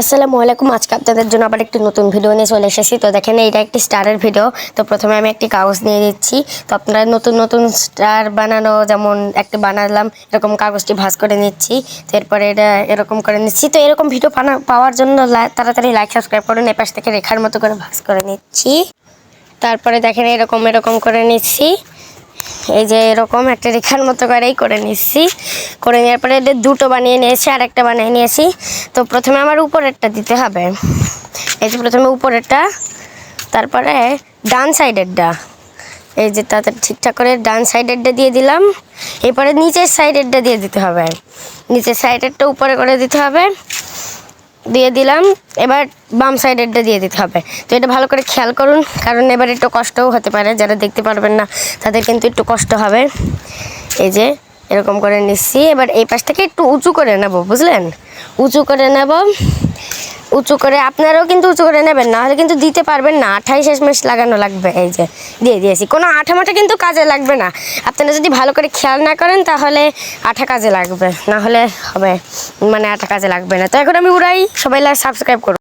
আসসালামু আলাইকুম। আজকে আপনাদের জন্য আবার একটি নতুন ভিডিও নিয়ে চলে এসেছি। তো দেখেন এটা একটি স্টারের ভিডিও। তো প্রথমে আমি একটি কাগজ নিয়ে দিচ্ছি তো আপনারা নতুন নতুন স্টার বানানো, যেমন একটা বানালাম, এরকম কাগজটি ভাঁজ করে নিচ্ছি। তো এরপরে এটা এরকম করে নিচ্ছি। তো এরকম ভিডিও পাওয়ার জন্য তাড়াতাড়ি লাইক সাবস্ক্রাইব করুন। এপাশ থেকে রেখার মতো করে ভাঁজ করে নিচ্ছি। তারপরে দেখেন, এরকম এরকম করে নিচ্ছি। এই যে এরকম একটা রেখার মতো করেই করে নিচ্ছি। করে নেওয়ার পরে এদের দুটো বানিয়ে নিয়েছি আর একটা বানিয়ে নিয়েছি। তো প্রথমে আমার উপরেরটা দিতে হবে। এই যে প্রথমে উপরেরটা, তারপরে ডান সাইডেরটা। এই যে তাতে ঠিকঠাক করে ডান সাইডেরটা দিয়ে দিলাম। এরপরে নিচের সাইডেরটা দিয়ে দিতে হবে। নিচের সাইডেরটা উপরে করে দিতে হবে। দিয়ে দিলাম। এবার বাম সাইডেরটা দিয়ে দিতে হবে। তো এটা ভালো করে খেয়াল করুন, কারণ এবার একটু কষ্টও হতে পারে, যারা দেখতে পারবেন না, তাদের কিন্তু একটু কষ্ট হবে। এই যে, এরকম করে নিচ্ছি। এবার এই পাশ থেকে একটু উঁচু করে নেব, বুঝলেন? উঁচু করে নেব। উঁচু করে, আপনারাও কিন্তু উঁচু করে নেবেন না হলে কিন্তু দিতে পারবেন না। আঠাই মাস লাগানো লাগবে, এই যে, দিয়ে দিয়েছি। কোনো আঠা মাঠা কিন্তু কাজে লাগবে না। আপনারা যদি ভালো করে খেয়াল না করেন, তাহলে আঠা কাজে লাগবে। না হলে হবে মানে আঠা কাজে লাগবে না। তো এখন আমি উড়াই, সবাই সাবস্ক্রাইব করুন।